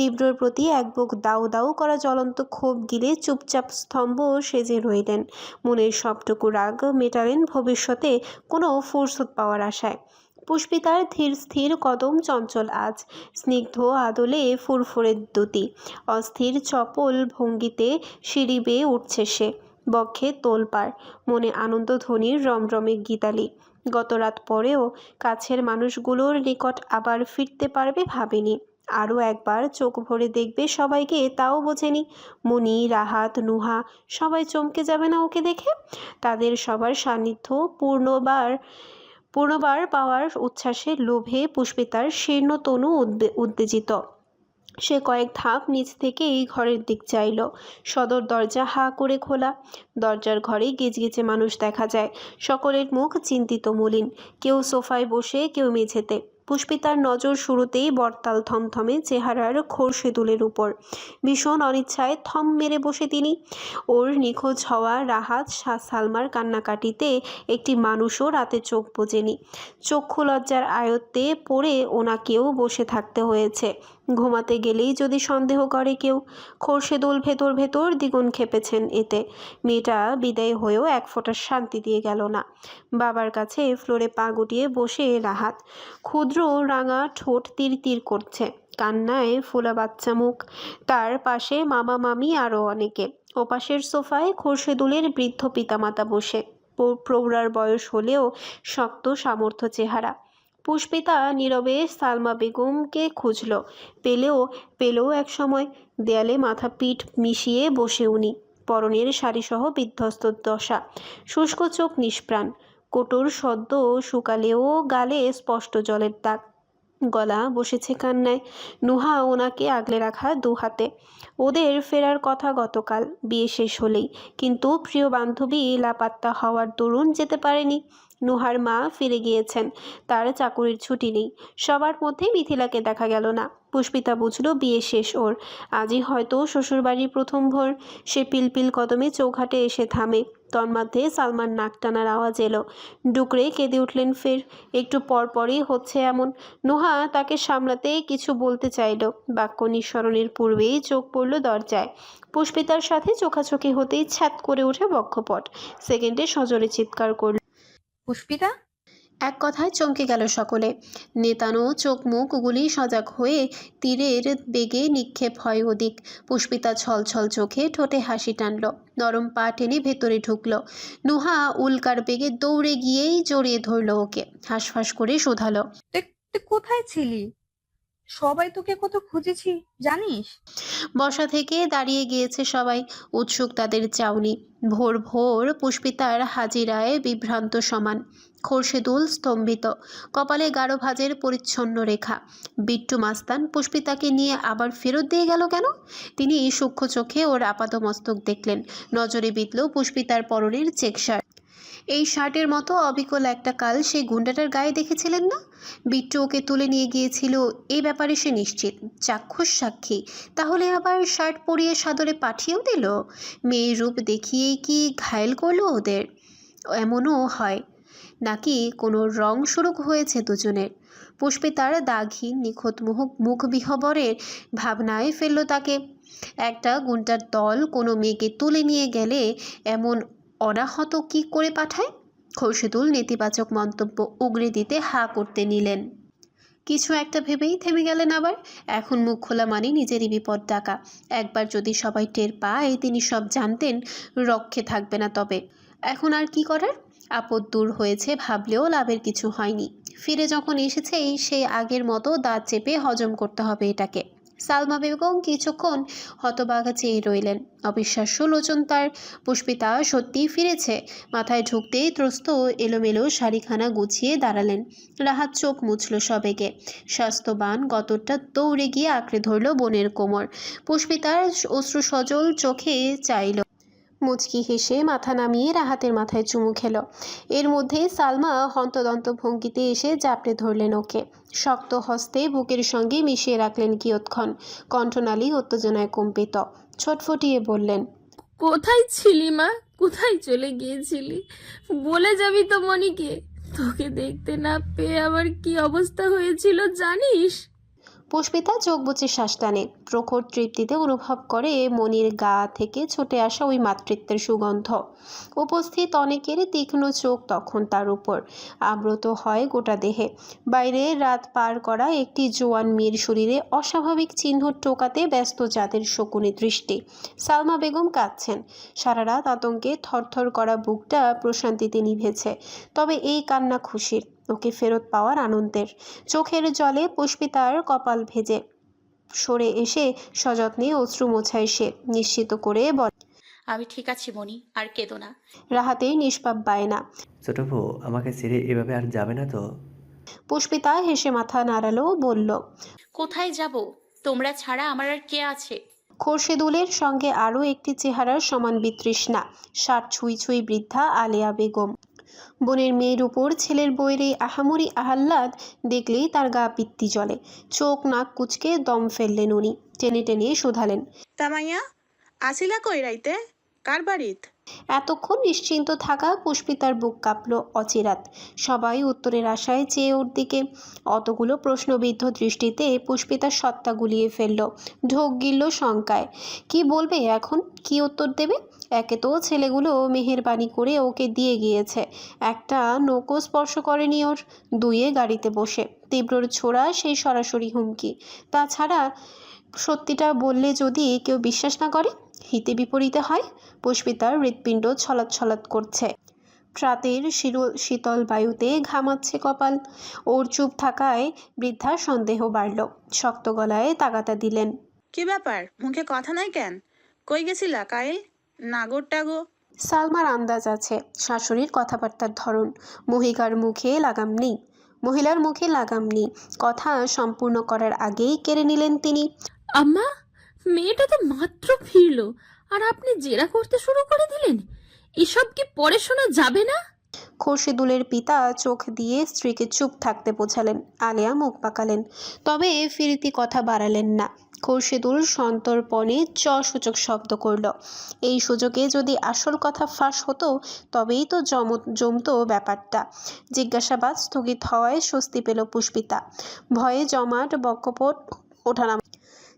তীব্রর প্রতি এক বুক দাউ দাউ করা জ্বলন্ত ক্ষোভ গিলে চুপচাপ স্তম্ভ সেজে রইলেন। মনের সবটুকু রাগ মেটালেন ভবিষ্যতে কোনো ফুরসত পাওয়ার আশায়। পুষ্পিতার ধীর স্থির কদম চঞ্চল আজ, স্নিগ্ধ আদলে ফুরফুরের দুতি অস্থির চপল ভঙ্গিতে সিঁড়ি বেয়ে উঠছে সে, বক্ষে তোলপাড় মনে আনন্দ আনন্দধ্বনির রমরমে গীতালি। গত রাত পরেও কাছের মানুষগুলোর নিকট আবার ফিরতে পারবে ভাবেনি। আরও একবার চোখ ভরে দেখবে সবাইকে, তাও বোঝেনি। মনি, রাহাত, নুহা, সবাই চমকে যাবে না ওকে দেখে? তাদের সবার সান্নিধ্য পূর্ণবার পূর্ণবার পাওয়ার উচ্ছ্বাসে লোভে পুষ্পিতার শীর্ণ তনু উত্তেজিত। সে কয়েক ধাপ নিচ থেকে এই ঘরের দিক চাইল। সদর দরজা হা করে খোলা। দরজার ঘরে গেজগেজে মানুষ দেখা যায়। সকলের মুখ চিন্তিত মলিন। কেউ সোফায় বসে, কেউ মেঝেতে। পুষ্পিতার নজর শুরুতেই বরতাল থমথমে চেহারার খোরশেদুলের উপর। ভীষণ অনিচ্ছায় থম মেরে বসে তিনি। ওর নিখোঁজ হওয়া রাহাত শাহ সালমার কান্নাকাটিতে একটি মানুষও রাতে চোখ বোঝেনি। চক্ষু লজ্জার আয়ত্তে পড়ে ওনাকেও বসে থাকতে হয়েছে। ঘুমাতে গেলেই যদি সন্দেহ করে কেউ খোরশেদুল ভেতর ভেতর দ্বিগুণ খেপেছেন এতে। মেয়েটা বিদায় হয়েও এক ফোঁটা শান্তি দিয়ে গেল না। বাবার কাছে ফ্লোরে পা গুটিয়ে বসে রাহাত। ক্ষুদ্র রাঙা ঠোঁট তীর তীর করছে। কান্নায় ফোলা বাচ্চা মুখ। তার পাশে মামা মামি আরও অনেকে। ওপাশের সোফায় খোরশেদুলের বৃদ্ধ পিতামাতা বসে। প্রৌঢ়ার বয়স হলেও শক্ত সামর্থ্য চেহারা। পুষ্পিতা নীরবে সালমা বেগমকে খুঁজল। পেলেও পেলেও এক সময় দেয়ালে মাথা পিঠ মিশিয়ে বসে উনি। পরনের শাড়িসহ বিধ্বস্ত দশা। শুষ্ক চোখ নিষ্প্রাণ। কোটর সদ্য শুকালেও গালে স্পষ্ট জলের দাগ। গলা বসেছে কান্নায়। নুহা ওনাকে আগলে রাখা দু হাতে। ওদের ফেরার কথা গতকাল। বিয়ে শেষ হলেই। কিন্তু প্রিয় বান্ধবী লাপাত্তা হওয়ার দরুন যেতে পারেনি। নুহার মা ফিরে গিয়েছেন। তার চাকুরির ছুটি নেই। সবার মধ্যে মিথিলাকে দেখা গেল না। পুষ্পিতা বুঝলো বিয়ে শেষ ওর। আজই হয়তো শ্বশুরবাড়ির প্রথম ভোর। সে পিলপিল কদমে চৌঘাটে এসে থামে। তন্মধ্যে সালমান নাক টানার আওয়াজ এলো। ডুকরে কেঁদে উঠলেন ফের। একটু পরপরই হচ্ছে এমন। নোহা তাকে সামলাতে কিছু বলতে চাইল। বাক্য নিঃসরণের পূর্বেই চোখ পড়ল দরজায়। পুষ্পিতার সাথে চোখাচোখি হতেই ছ্যাত করে উঠে বক্ষপট। সেকেন্ডে সজোরে চিৎকার করল। পুষ্পিতা? এক কথায় চমকে গেল সকলে। নেতানো চোখ মুখগুলি সজাগ হয়ে তীরের বেগে নিক্ষেপ হয় ওদিক। পুষ্পিতা ছল ছল চোখে ঠোঁটে হাসি টানল। নরম পা টেনে ভেতরে ঢুকল। নুহা উল্কার বেগে দৌড়ে গিয়েই জড়িয়ে ধরল ওকে। হাঁসফাঁস করে শোধালো। তুই কোথায় ছিলি? সবাই তোকে কত খুঁজেছি, জানিস? বসা থেকে দাঁড়িয়ে গিয়েছে সবাই, উৎসুক তাদের চাউনি। ভোর ভোর পুষ্পিতার হাজিরায় বিভ্রান্ত সমান। খোরশেদুল স্তম্ভিত। কপালে গাঢ় ভাজের পরিচ্ছন্ন রেখা। বিট্টু মাস্তান পুষ্পিতাকে নিয়ে আবার ফেরত দিয়ে গেল কেন? তিনি সূক্ষ্ম চোখে ওর আপাতমস্তক দেখলেন। নজরে বিতল পুষ্পিতার পরনের চেক শার্ট এই শার্টের মতো অবিকল একটা কাল সেই গুন্ডাটার গায়ে দেখেছিলেন না? বিট্টু ওকে তুলে নিয়ে গিয়েছিল এই ব্যাপারে সে নিশ্চিত। চাক্ষুষ সাক্ষী, তাহলে আবার শার্ট পরিয়ে সাদরে পাঠিয়েও দিল? মেয়ের রূপ দেখিয়েই কি ঘায়েল করল ওদের? এমনও হয়। নাকি কোনো রং সুরুক হয়েছে দুজনের? পুষ্পিতার দাগহীন, নিখুঁত মুখ মুখ বিহবরের ভাবনায় ফেলল তাকে। একটা গুন্টার দল কোনো মেয়েকে তুলে নিয়ে গেলে এমন অনাহত কি করে পাঠায়? খোরশেদুল নেতিবাচক মন্তব্য উগরে দিতে হা করতে নিলেন। কিছু একটা ভেবেই থেমে গেলেন আবার। এখন মুখ খোলা মানে নিজেরই বিপদ ডাকা। একবার যদি সবাই টের পায়, তিনি সব জানতেন, রক্ষে থাকবে না তবে। এখন আর কি করার? আপদ দূর হয়েছে ভাবলেও লাভের কিছু হয়নি। ফিরে যখন এসেছেই সে আগের মতো দাঁত চেপে হজম করতে হবে এটাকে। সালমা বেগম কিছুক্ষণ হতবাগা চেয়ে রইলেন। অবিশ্বাস্য লোচন তার পুষ্পিতা সত্যিই ফিরেছে। মাথায় ঢুকতেই ত্রস্ত এলোমেলো শাড়িখানা গুছিয়ে দাঁড়ালেন। রাহাত চোখ মুছল সবেগে। স্বাস্থ্যবান গতরটা দৌড়ে গিয়ে আঁকড়ে ধরল বোনের কোমর। পুষ্পিতার অশ্রু সজল চোখে চাইল। মুচকি হেসে মাথা নামিয়ে রাহাতের মাথায় চুমু খেল। এর মধ্যে সালমা হন্তদন্ত ভঙ্গিতে এসে জাপড়ে ধরলেন ওকে। শক্ত হস্তে বুকের সঙ্গে মিশিয়ে রাখলেন কিয়ৎক্ষণ। কণ্ঠনালী উত্তেজনায় কম্পিত। ছটফটিয়ে বললেন, কোথায় ছিলি মা? কোথায় চলে গিয়েছিলি? বলে যাবি তো মনিকে। তোকে দেখতে না পেয়ে আমার কি অবস্থা হয়েছিল জানিস? পুষ্পিতা চোখ বুচে শ্বাস টানে। প্রখর তৃপ্তিতে অনুভব করে মনির গা থেকে ছুটে আসা ওই মাতৃত্বের সুগন্ধ। উপস্থিত অনেকের তীক্ষ্ণ চোখ তখন তার উপর। আব্রত হয় গোটা দেহে। বাইরে রাত পার করা একটি জোয়ান মেয়ের শরীরে অস্বাভাবিক চিহ্ন টোকাতে ব্যস্ত যাদের শকুনি দৃষ্টি। সালমা বেগম কাঁদছেন। সারা রাত আতঙ্কে থরথর করা বুকটা প্রশান্তিতে নিভেছে। তবে এই কান্না খুশির। ওকে ফেরত পাওয়ার আনন্দের। চোখের জলে পুষ্পিতার কপাল ভেজে সরে এসে সযত্নে অশ্রু মোছায় সে নিশ্চিত করে বলে আমি ঠিক আছি মনি আর কেঁদো না। রাহাতে নিষ্পাপ বায়না ছোট বউ আমাকে ছেড়ে এভাবে আর যাবে না তো? পুষ্পিতা হেসে মাথা নাড়ালো বলল কোথায় যাব? তোমরা ছাড়া আমার আর কে আছে? খোরশেদুলের সঙ্গে আরও একটি চেহারার সমান বিতৃষ্ণা। ষাট ছুঁই ছুঁই বৃদ্ধা আলেয়া বেগম। বোনের মেয়ের উপর ছেলের বইয়ের এই আহামরি আহ্লাদ দেখলেই তার গা পিত্তি জ্বলে। চোখ নাক কুচকে দম ফেললেন উনি। টেনে টেনে শোধালেন। তামাইয়া আসিলা কই রাইতে? কার বাড়িত? এতক্ষণ নিশ্চিন্ত থাকা পুষ্পিতার বুক কাঁপল অচিরাত সবাই উত্তরের আশায় চেয়ে ওর দিকে অতগুলো প্রশ্নবিদ্ধ দৃষ্টিতে পুষ্পিতার সত্তা গুলিয়ে ফেলল। ঢোক গিলল শঙ্কায়। কি বলবে এখন? কি উত্তর দেবে? একে তো ছেলেগুলো মেহেরবানি করে ওকে দিয়ে গিয়েছে। একটা নৌকো স্পর্শ করেনি ওর। দুয়ে গাড়িতে বসে। তীব্রর ছোড়া সেই সরাসরি হুমকি। তাছাড়া সত্যিটা বললে যদি কেউ বিশ্বাস না করে, হিতে বিপরীতে হয়। পুষ্পিতার হৃৎপিণ্ড ছলাৎ ছলাৎ করছে। রাতের শীতল বায়ুতে ঘামাচ্ছে কপাল। ওর চুপ থাকায় বৃদ্ধার সন্দেহ বাড়ল। শক্ত গলায় তাগাতা দিলেন। কি ব্যাপার? মুখে কথা নাই কেন? কই গেছিলা কাইল নাগর টাগো সালমার আন্দাজ আছে শাশুড়ির কথাবার্তার ধরন। মহিকার মুখে লাগাম নেই। মহিলার মুখে লাগাম নেই। কথা সম্পূর্ণ করার আগেই কেড়ে নিলেন তিনি। আম্মা মেয়েটা তো মাত্র ফিরল। আর আপনি জেরা করতে শুরু করে দিলেন? এসব কি পরে শোনা যাবে না? খোরশেদুলের পিতা চোখ দিয়ে স্ত্রীকে চুপ থাকতে বোঝালেন, আলেয়া মুখ পাকালেন। তবে ফিরতি কথা বাড়ালেন না। খোরশেদুল সন্তর্পণে চ সূচক শব্দ করল। এই সুযোগে যদি আসল কথা ফাঁস হতো, তবেই তো জম জমতো ব্যাপারটা। জিজ্ঞাসাবাদ স্থগিত হওয়ায় স্বস্তি পেল পুষ্পিতা। ভয়ে জমাট বক্ষপট ওঠানাম।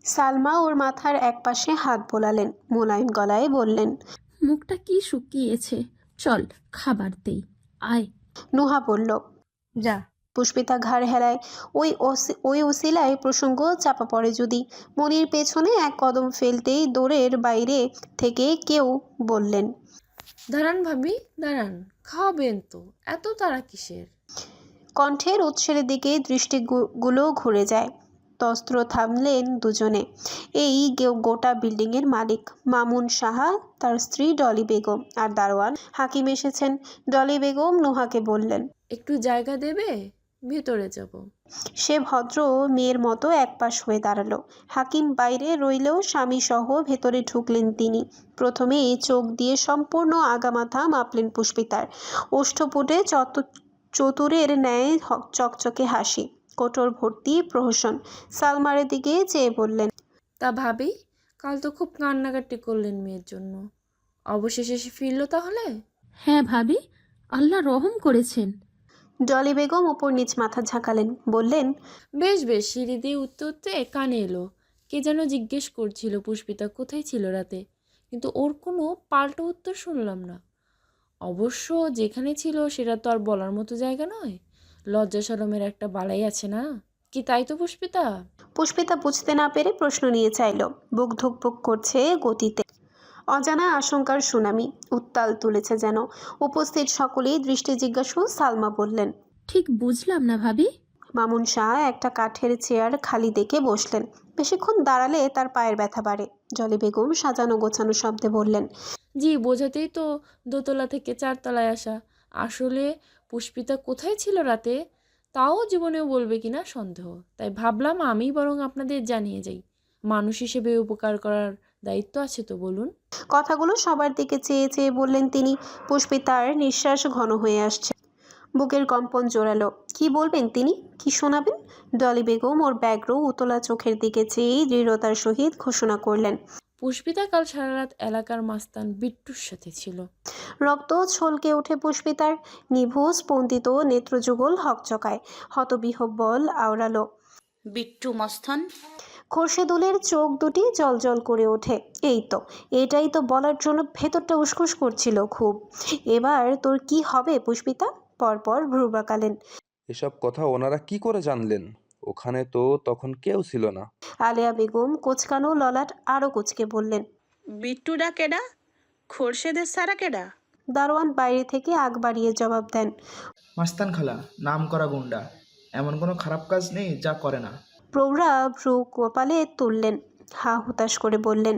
সালমা ওর মাথার একপাশে হাত বোলালেন, মোলায়েম গলায় বললেন, মুখটা কি শুকিয়েছে? চল খাবার দেই। আয়। নুহা বলল যা। পুষ্পিতা ঘাড় হেলায় ওই ওসি- ওই ওসিলায় প্রসঙ্গ চাপা পড়ে যদি। মনির পেছনে এক কদম ফেলতেই দৌড়ের বাইরে থেকে কেউ বললেন দাঁড়ান ভাবি দাঁড়ান খাওয়াবেন তো এত তারা কিসের? কণ্ঠের উৎসের দিকে দৃষ্টিগুলো ঘুরে যায়। তস্ত্র থামলেন দুজনে। এই গোটা বিল্ডিংয়ের মালিক মামুন সাহা তার স্ত্রী ডলি বেগম আর দারোয়ান হাকিম এসেছেন। ডলি বেগম নোহাকে বললেন একটু জায়গা দেবে ভেতরে যাব। সে ভদ্র মেয়ের মতো একপাশ হয়ে দাঁড়াল। হাকিম বাইরে রইলেও স্বামীসহ ভেতরে ঢুকলেন তিনি। প্রথমে চোখ দিয়ে সম্পূর্ণ আগামাথা মাপলেন পুষ্পিতার। ওষ্ঠপুটে চত চতুরের ন্যায় চকচকে হাসি। কোটর ভর্তি প্রহসন। সালমারের দিকে চেয়ে বললেন তা ভাবি কাল তো খুব কান্নাকাটি করলেন মেয়ের জন্য। অবশেষে সে ফিরল তাহলে? হ্যাঁ ভাবি আল্লাহ রহম করেছেন। ডলি বেগম ওপর নিচ মাথা ঝাঁকালেন বললেন বেশ বেশ সিঁড়ি দিয়ে উঠতে উঠতে কানে এলো। কে যেন জিজ্ঞেস করছিল পুষ্পিতা কোথায় ছিল রাতে? কিন্তু ওর কোনো পাল্টো উত্তর শুনলাম না। অবশ্য যেখানে ছিল সেটা তো আর বলার মতো জায়গা নয়। লজ্জা সরমের একটা বালাই আছে না? কি তাই তো পুষ্পিতা? পুষ্পিতা বুঝতে না পেরে প্রশ্ন নিয়ে চাইল বুক ধুকপুক করছে গতিতে। অজানা আশঙ্কার সুনামি উত্তাল তুলেছে যেন। উপস্থিত সকলেই দৃষ্টি জিজ্ঞাসু সালমা বললেন ঠিক বুঝলাম না ভাবি। মামুন শাহ একটা কাঠের চেয়ার খালি দেখে বসলেন বেশিক্ষণ দাঁড়ালে তার পায়ের ব্যথা বাড়ে। জলি বেগম সাজানো গোছানো শব্দে বললেন জি বোঝাতেই তো দোতলা থেকে চারতলায় আসা। আসলে পুষ্পিতা কোথায় ছিল রাতে? তাও জীবনেও বলবে কিনা সন্দেহ। তাই ভাবলাম আমি বরং আপনাদের জানিয়ে যাই। মানুষ হিসেবে উপকার করার দায়িত্ব আছে তো, বলুন। কথাগুলো সবার দিকে চেয়ে চেয়ে বললেন তিনি। পুষ্পিতার নিঃশ্বাস ঘন হয়ে আসছে। বুকের কম্পন জোরালো। কি বলবেন তিনি? কি শোনাবেন? ডলি বেগম ওর ব্যগ্র উতলা চোখের দিকে চেয়েই দৃঢ়তার সহিত ঘোষণা করলেন। পুষ্পিতা কাল সারা রাত এলাকার মাস্তান বিট্টুর সাথে ছিল। রক্ত ছলকে ওঠে পুষ্পিতার নিভু স্পন্দিত নেত্রযুগল হকচকায় হতবিহব্বল আওড়ালো। বিট্টু মস্থান খোরশেদুলের চোখ দুটি জলজল করে ওঠে। এই তো এটাই তো বলার জন্য ভেতরটা উসখুস করছিল খুব। এবার তোর কি হবে পুষ্পিতা? পরপর ভ্রু বাঁকালেন। এসব কথা ওনারা কি করে জানলেন? ওখানে তো তখন কেউ ছিল না। আলেয়া বেগম কোচকানো ললাট আরও কোচকে বললেন বিট্টুরা কেডা? খোরশেদের সারা কেডা? দারোয়ান বাইরে থেকে আগ বাড়িয়ে জবাব দেন মাস্তান খালা নাম করা গুন্ডা এমন কোনো খারাপ কাজ নেই যা করে না। প্রৌঢ়া ভ্রু কপালে তুললেন হা হুতাশ করে বললেন